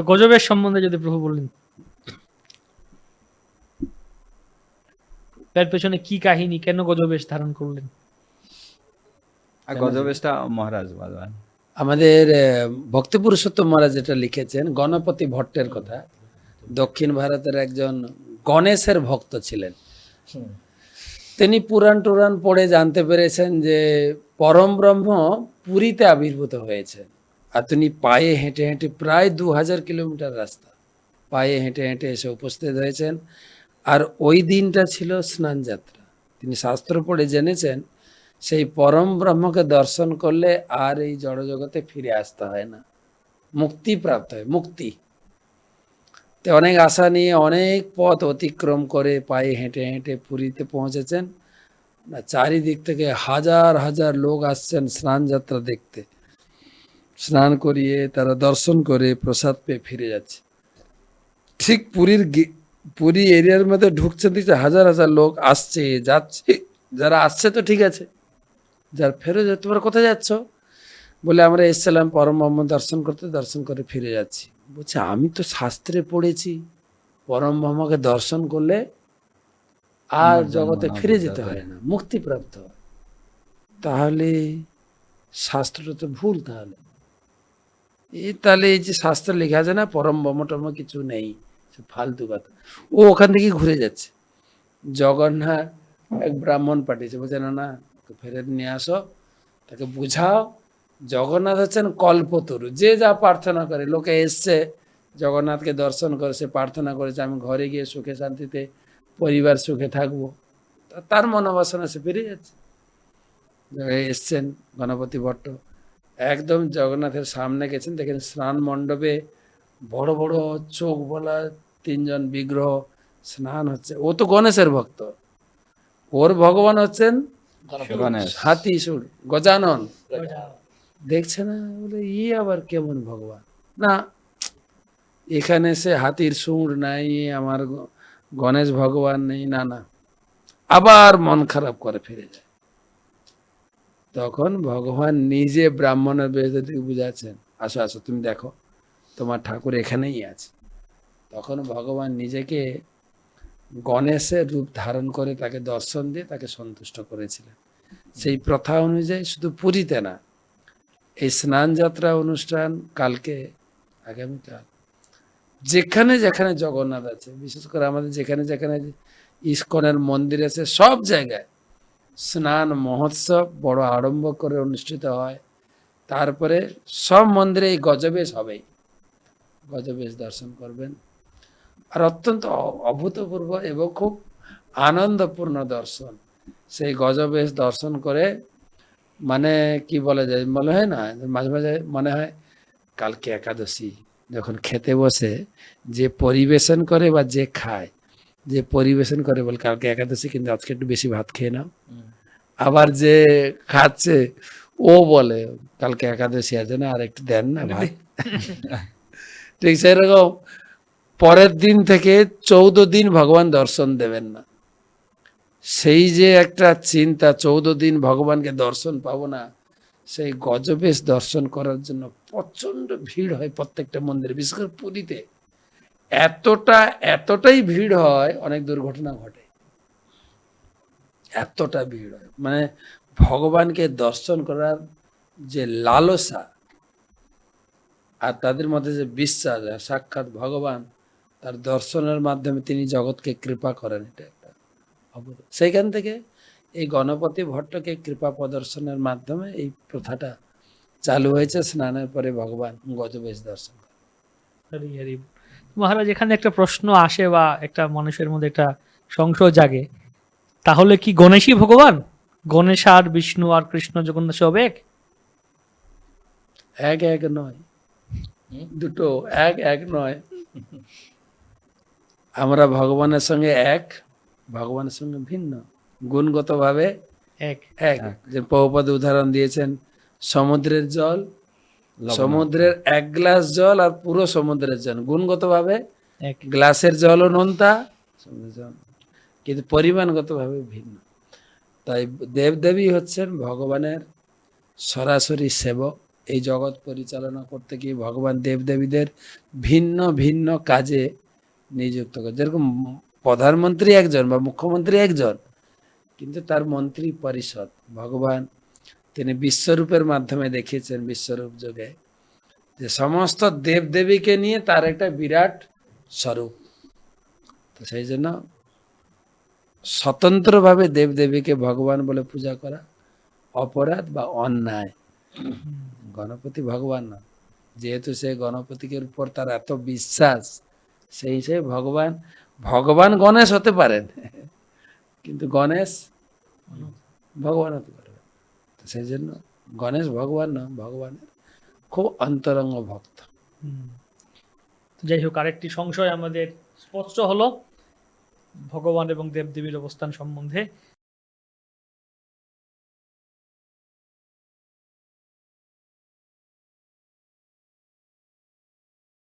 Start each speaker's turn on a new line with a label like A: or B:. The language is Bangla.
A: তো গজবের সম্বন্ধে যদি প্রভু বললেন তার পেছনে কি কাহিনী কেন গজবেশ ধারণ করলেন?
B: গজবেশটা মহারাজ বলবেন
C: আমাদের ভক্তি পুরুষোত্তম মহারাজ যেটা লিখেছেন গণপতি ভট্টের কথা। দক্ষিণ ভারতের একজন গণেশের ভক্ত ছিলেন। তিনি পুরাণ টুরাণ পড়ে জানতে পেরেছেন যে পরম ব্রহ্ম পুরীতে আবির্ভূত হয়েছেন। আর তিনি পায়ে হেঁটে হেঁটে প্রায় দু হাজার কিলোমিটার রাস্তা পায়ে হেঁটে হেঁটে এসে উপস্থিত হয়েছেন আর ওই দিনটা ছিল স্নান যাত্রা তিনি শাস্ত্র পড়ে জেনেছেন সেই পরম ব্রহ্মকে দর্শন করলে আর এই জড়জগতে ফিরে আসতে হয় না মুক্তি প্রাপ্ত হয় মুক্তি তো অনেক আশা নিয়ে অনেক পথ অতিক্রম করে পায়ে হেঁটে হেঁটে পুরীতে পৌঁছেছেন চারিদিক থেকে হাজার হাজার লোক আসছেন স্নান যাত্রা দেখতে স্নান করিয়ে তারা দর্শন করে প্রসাদ পেয়ে ফিরে যাচ্ছে। ঠিক পুরীর পুরী এরিয়ার মধ্যে ঢুকছেন দেখছে হাজার হাজার লোক আসছে যাচ্ছে যারা আসছে তো ঠিক আছে। যার ফেরত যাচ্ছে তোমরা কোথায় যাচ্ছ? বলে আমরা এসেছিলাম পরম ব্রহ্ম দর্শন করতে দর্শন করে ফিরে যাচ্ছি। বলছে আমি তো শাস্ত্রে পড়েছি পরম ব্রহ্মকে দর্শন করলে আর জগতে ফিরে যেতে
B: হয়।
C: না মুক্তিপ্রাপ্ত হয়। তাহলে শাস্ত্রটা তো ভুল তাহলে। তাহলে এই যে শাস্ত্রে লেখা আছে না, পরম ব্রহ্ম টম্ম কিছু নেই ফালতু কথা। ও ওখান থেকে ঘুরে যাচ্ছে। জগন্নাথ এক ব্রাহ্মণ পাঠিয়েছে, বলছে, না না ফেরত নিয়ে আসো, তাকে বুঝাও, জগন্নাথ হচ্ছেন কল্পতরু, যে যা প্রার্থনা করে, লোকে এসছে, জগন্নাথকে দর্শন করে, সে প্রার্থনা করেছে, আমি ঘরে গিয়ে সুখে শান্তিতে পরিবার সুখে থাকব। তার মনোবাসনা সে ফিরে যাচ্ছে। এসছেন গণপতি ভট্ট। একদম জগন্নাথের সামনে গেছেন। দেখেন স্নান মণ্ডপে বড় বড় চোখ বলা তিনজন বিগ্রহ স্নান হচ্ছে। ও তো গণেশের ভক্ত। ওর ভগবান হচ্ছেন
B: গণেশ।
C: হাতি সুর গজানন। দেখছে না? বলে ই আবার কেমন ভগবান? না এখানে সে হাতির সুর নাই আমার গণেশ ভগবান নেই না না। আবার মন খারাপ করে ফিরে যায়। তখন ভগবান নিজে ব্রাহ্মণের বেদে বুঝাচ্ছেন। আসো আসো, তুমি দেখো, তোমার ঠাকুর এখানেই আছে। তখন ভগবান নিজেকে গণেশের রূপ ধারণ করে তাকে দর্শন দিয়ে তাকে সন্তুষ্ট করেছিলেন। সেই প্রথা অনুযায়ী শুধু পুরীতে না, এই স্নান যাত্রা অনুষ্ঠান কালকে আগামীকাল, যেখানে যেখানে জগন্নাথ আছে, বিশেষ করে আমাদের যেখানে যেখানে ইস্কনের মন্দির আছে, সব জায়গায় স্নান, মহোৎসব বড় আড়ম্ব করে অনুষ্ঠিত হয়। তারপরে সব মন্দিরে এই গজবেশ হবেই। গজবেশ দর্শন করবেন। আর অত্যন্ত অভূতপূর্ব এবং খুব আনন্দপূর্ণ দর্শন। সেই গজবেশ দর্শন করে মানে কি বলা যায় মনে হয় না? মাঝে মাঝে মনে হয় কালকে একাদশী, যখন খেতে বসে যে পরিবেশন করে বা যে খায়, যে পরিবেশন করে বলে, কালকে একাদশী, কিন্তু আজকে একটু বেশি ভাত খেয়ে নাও। আবার যে খাচ্ছে ও বলে কালকে একাদশী আছে না আর একটু দেন না ভাই। ঠিক সেরকম। পরের দিন থেকে চৌদ্দ দিন ভগবান দর্শন দেবেন না। সেই যে একটা চিন্তা চৌদ্দ দিন ভগবানকে দর্শন পাবো না সেই গজবেশ দর্শন করার জন্য প্রচণ্ড ভিড় হয় প্রত্যেকটা মন্দিরে বিশেষ করে পুরীতে। এতটা এতটাই ভিড় হয় অনেক দুর্ঘটনা ঘটে। এতটা ভিড় হয়। মানে ভগবানকে দর্শন করার যে লালসা আর তাদের মধ্যে যে বিশ্বাস সাক্ষাৎ ভগবান, তার দর্শনের মাধ্যমে তিনি জগৎকে কৃপা করেন, এটা একটা অবদান সেইখান থেকে এই গণপতি ভট্টকে কৃপা প্রদর্শনের মাধ্যমে এই প্রথাটা চালু হয়েছে। স্নানের পরে ভগবান গজবেশ দর্শন।
A: হরি হরি। মহারাজ, এখানে একটা প্রশ্ন আসে বা একটা মানুষের মধ্যে একটা সংশয় জাগে। তাহলে কি গণেশই ভগবান? গণেশ আর বিষ্ণু আর কৃষ্ণ জগন্নাথ সব এক?
C: এক এক নয়। দুটো এক এক নয়। আমরা ভগবানের সঙ্গে এক ভগবানের সঙ্গে ভিন্ন গুণগতভাবে
A: এক।
C: এক। যে পৌপদ উদাহরণ দিয়েছেন সমুদ্রের জল সমুদ্রের এক গ্লাস জল আর পুরো সমুদ্রের জল। গুণগতভাবে
A: এক।
C: গ্লাসের জলও নোনতা সমুদ্রের জল কিন্তু পরিমাণগতভাবে ভিন্ন। তাই দেবদেবী হচ্ছেন ভগবানের সরাসরি সেবক। এই জগৎ পরিচালনা করতে গিয়ে ভগবান দেবদেবীদের ভিন্ন ভিন্ন কাজে নিযুক্ত করে। যেরকম প্রধানমন্ত্রী একজন বা মুখ্যমন্ত্রী একজন, কিন্তু তার মন্ত্রী পরিষদ। ভগবান তিনি বিশ্বরূপের মাধ্যমে দেখিয়েছেন বিশ্বরূপ যোগে যে সমস্ত দেবদেবীকে নিয়ে তার একটা বিরাট স্বরূপ। তো সেই জন্য স্বতন্ত্রভাবে দেবদেবীকে ভগবান বলে পূজা করা অপরাধ বা অন্যায়। গণপতি ভগবান না যেহেতু সে গণপতিকে উপর তার এত বিশ্বাস, সেই হিসেবে ভগবান ভগবান গণেশ হতে পারেন। কিন্তু গণেশ ভগবান হতে পারবে না। তো সেই জন্য গণেশ ভগবান না ভগবানের খুব অন্তরঙ্গ ভক্ত।
A: যাই হোক, আরেকটি সংশয় আমাদের স্পষ্ট হলো। ভগবান এবং দেবদেবীর অবস্থান সম্বন্ধে